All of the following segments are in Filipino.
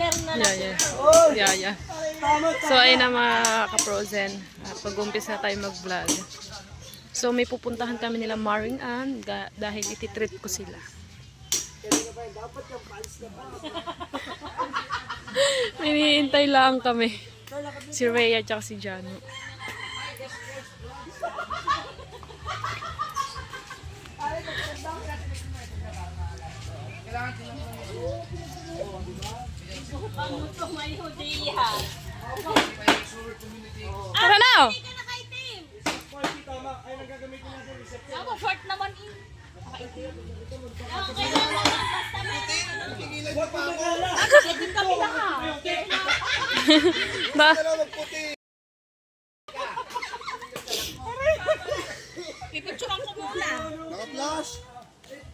Order na lang. Yeah, yeah. Yeah, yeah. So, ayun na mga ka-frozen. At pag-umpisa tayo mag-vlog. So, may pupuntahan kami nila Maring Ann dahil ititrip ko sila. Hinihintay lang kami. Si Rhea at si Jano. Hudihan. Tara na! Ako, short naman in. Nakaitim. Ako, kailangan basta may... Nakaitim kami na ka. Ba? Pipicturean ko muna. Naka-flash.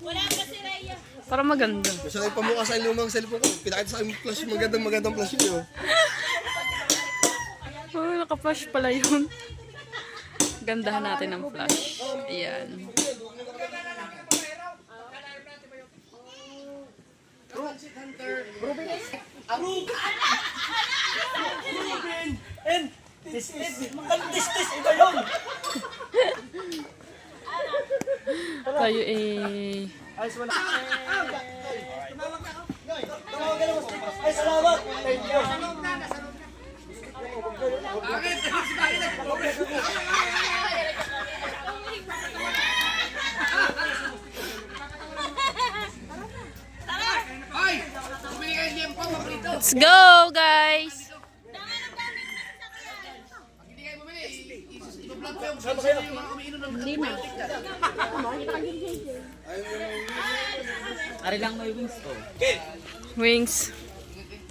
Wala pa si. Para maganda. Gusto ko ipamukha sa lumang cellphone ko. Pinakita sa akin flash. Magandang magandang flash yun. Oh, naka-flash pala yun. Gandahan natin ang flash. Ayan. Tayo eh... Ay, salamat. Thank you. Let's go, guys! Ari lang may wings ko. Wings.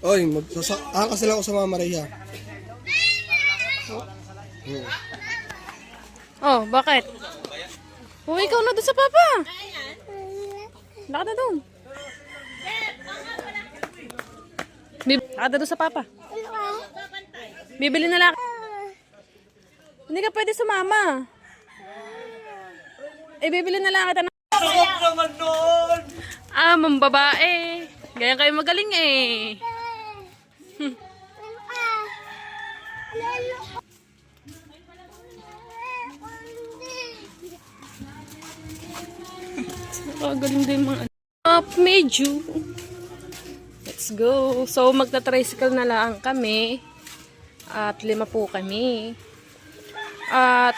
Oy, magsasa angkas na lang ako sa Mama Maria. Oh, bakit? Oh, ikaw na doon sa papa. Lakad na doon. Lakad na doon sa papa. Bibili na lang. Hindi ka pwede sumama. Eh, bibili na lang kita ng... Ah, mambabae. Ganyan kayo magaling eh. Nakagaling din mga. Up medyo. Let's go. So, magta-tricycle na lang kami. At lima po kami. At,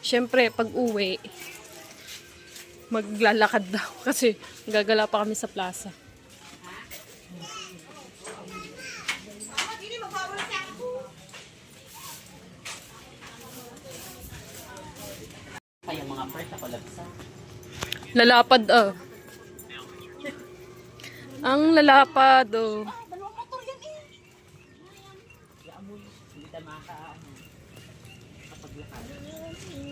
syempre, pag uwi, maglalakad daw. Kasi, gagala pa kami sa plaza. Kaya mga part ako lagsa. Lalapad, ah. Ang lalapad, oh. Hindi tayo makaka... Ano, kapaglakad.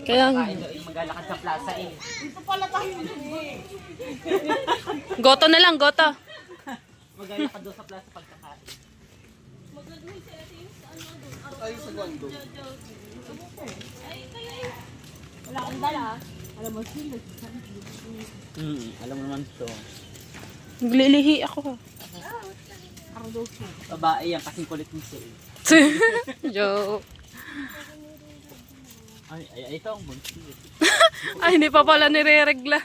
Kaya, doon maglalakad sa plaza eh. goto na lang, goto. Maglalakad doon sa plaza pagkakain. Ay, sa Guando. Wala akong dala. Hmm, alam mo naman to. Naglilihi ako, ha. Babae yan, kasing kulit mo siya eh. Joke. Ay, ay, ay, ito ang bunsi. Ay, hindi pa pala nire-regla.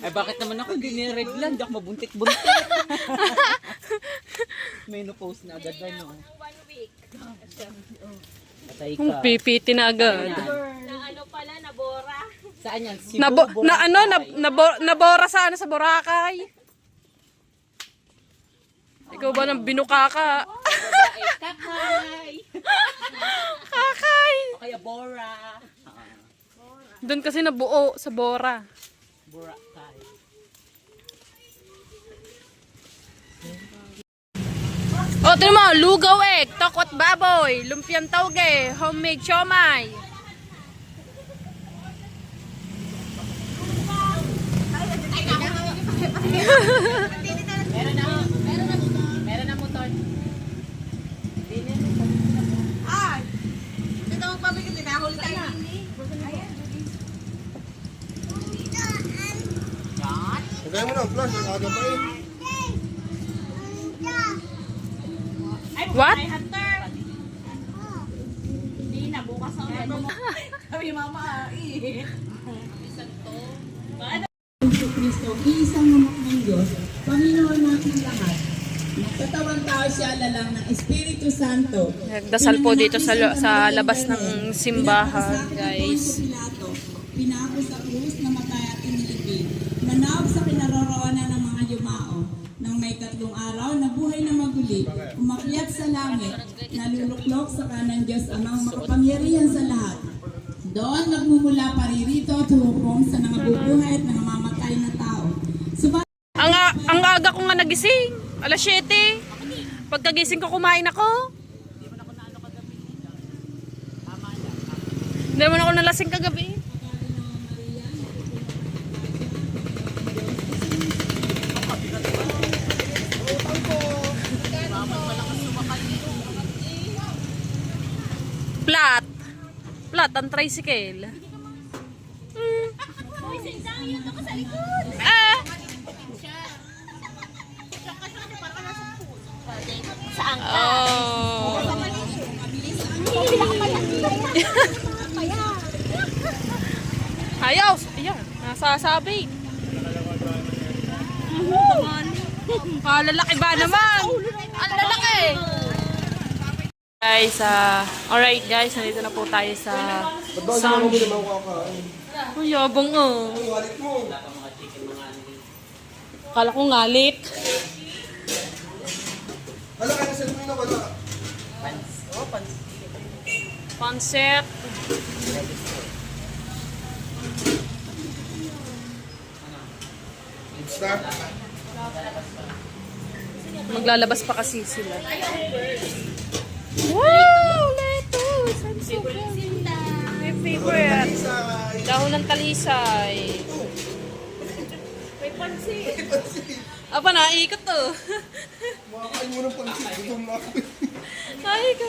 Ay, bakit naman ako hindi nireglan? Hindi ako mabuntit-buntit. Menopause na agad na, no? One week. Patay Kung ka. pipiti na agad. Na ano pala, nabora. Saan yan? Cebu, Nabo, na ano, na, Boracay. nabo, nabora sa ano, sa Boracay. Ikaw ba nang binukaka? Babae, kakay! Kakay! O kaya Bora. Doon kasi nabuo sa Bora. Boracay. O, tignan mo, lugaw egg, tokot baboy, lumpiang tauge, homemade siomay. Meron na, meron na motor. Mo na flash, aga pa eh. What? Hindi na, bukas ang mo. Kami mama, eh. Isang to. Paano? Kristo, isang namak ng Diyos, Panginoon natin lahat. Siya lalang ng Espiritu Santo. Nagdasal po dito sa, sa labas ng simbahan, guys. Pinako sa krus na matay at inilibing. Nanawag sa kinaroroonan ng mga yumao. Nang may tatlong araw, nabuhay na maguli, umakyat sa langit, naluluklok sa kanan Diyos amang makapangyarihan sa lahat. Doon nagmumula paririto at hukom sa nangabubuhay at nangangamatay na tao. Subalit Ang, ang aga ko nga nagising. Alas 7. Pagkagising ko, kumain ako. Hindi mo na ako nalasing kagabi. Flat. Flat ang tricycle. Hmm. Uy, sa isang yun ako sa likod. Ah! Saan ka? Oh. Ayaw! Ayan, nasasabi. Ah, lalaki ba naman? Ang lalaki! Guys, ah, alright guys, nandito na po tayo sa Ba't ba naman kakain? Ang yabang oh. Ang wallet mo. Kala ko ngalit. Kaya cellphone na wala. Concept. Star? Maglalabas pa kasi sila. Wow! Lettuce! I'm so proud. My favorite. Dahon ng talisay. May pansit. Apa na, ikot to. Makakain mo ng pansit. Gutom na ako. Ay, ko.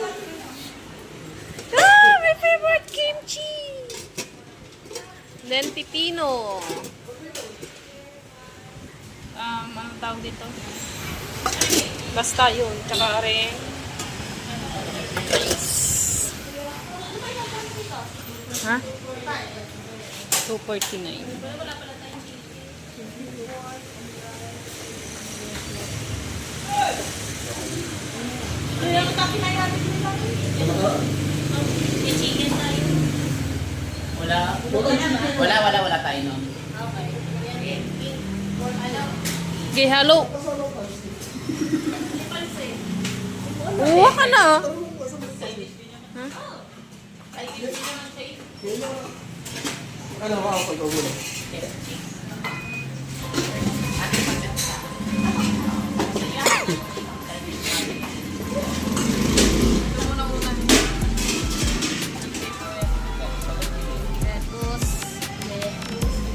Ah, my favorite kimchi. Then pipino. Um, anong tawag dito? Basta yun. Tsaka rin. Ha? 249. Wala. Wala, wala, wala tayo no. Okay, hello. Uwa ka na. ah. Ano ka ako pag ulo?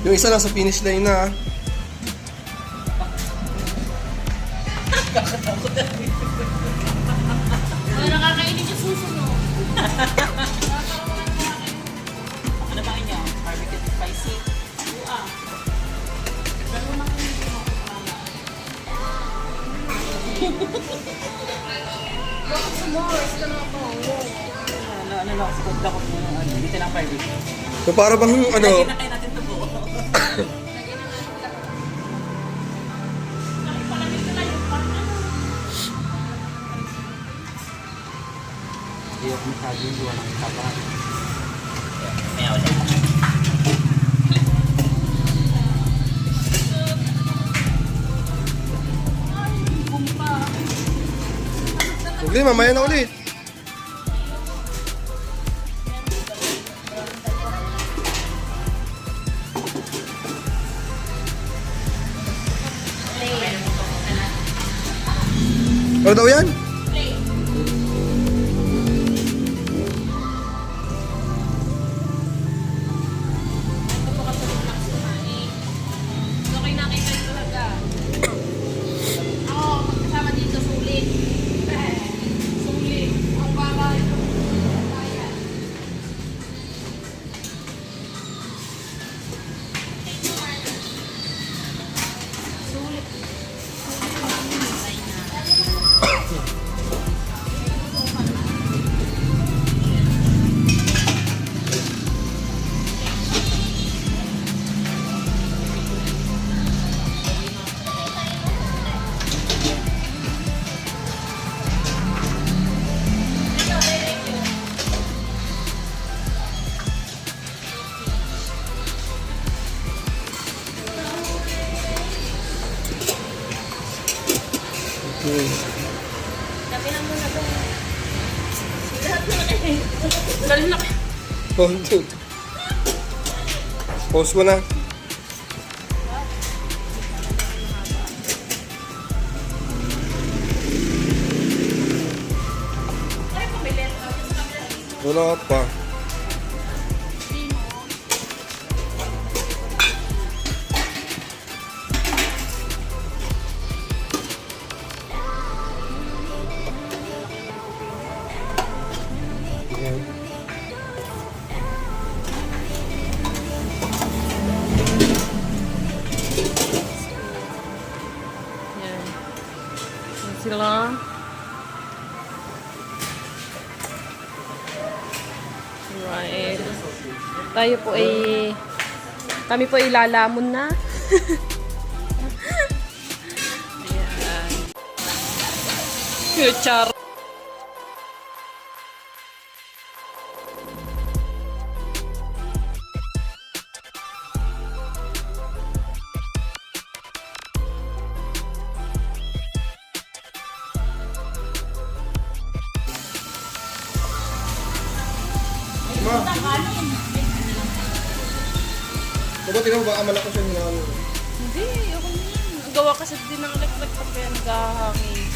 Yung isa nasa finish line na. ah. Ano nakakainin yung susunod? Ano ba niya? Barbecue spicy. Ano, ano lang, sa kod ako mo, ano, dito lang barbecue. So para bang ano, Hindi ako masyado yung gawa ng kabahan. May ulit. Sige, mamaya na ulit. Ano daw yan? Oh, dude. Pause mo na. Tayo po ay kami po ay lalamon na. Ayan. Char. Ma. Ka mo baka malakas yung hinahalo. Hindi, ako na yan. Ang gawa kasi din ng electric pag kaya naghahangin.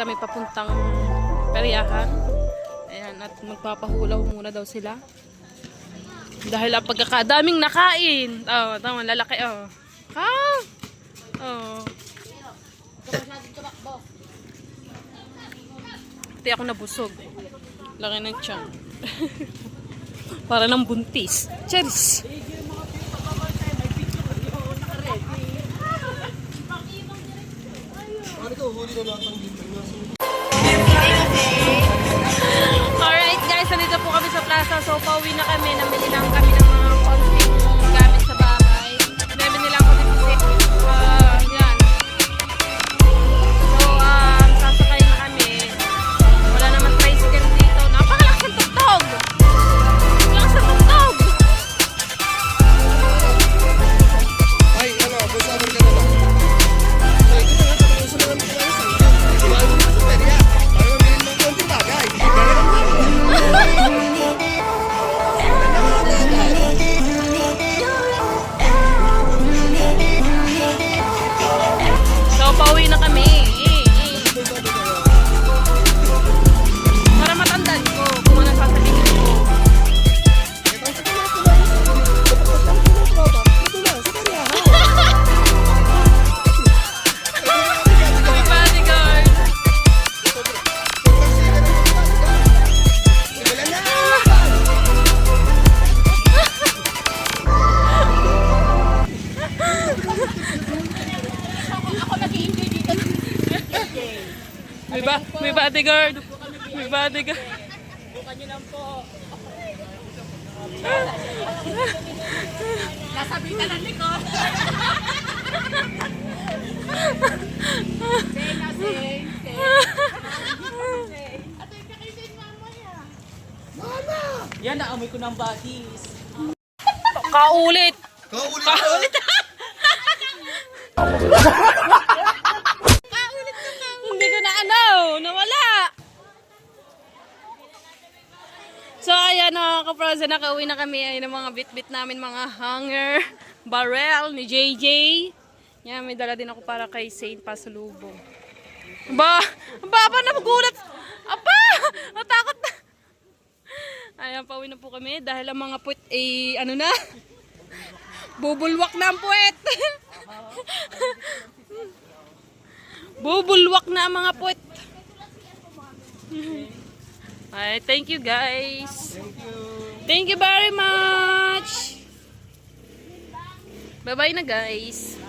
Kami papuntang peryahan. Ayan, at magpapahulaw muna daw sila. Dahil ang pagkakadaming nakain. Oh, tama, lalaki oh. Ha? Oh. Hindi ako nabusog. Laki ng tiyan. Para ng buntis. Cheers! Ano ko, huli na lahat So, pauwi na kami. Namili lang kami ng ng bodies. Kaulit. Kaulit ka. Hindi ko na ano. Nawala. So, ayan mga kaprosa, nakauwi na kami. Ayan ang mga bit-bit namin, mga hanger, barrel ni JJ. Yan, may dala din ako para kay Saint Pasalubong. Ba, ba, ba, nagulat. Aba, natakot na. Ayan, pauwi na po kami dahil ang mga puwet, eh, ano na, bubulwak na ang puwet. Bubulwak na ang mga puwet. Ay, thank you guys. Thank you. Thank you very much. Bye-bye na guys.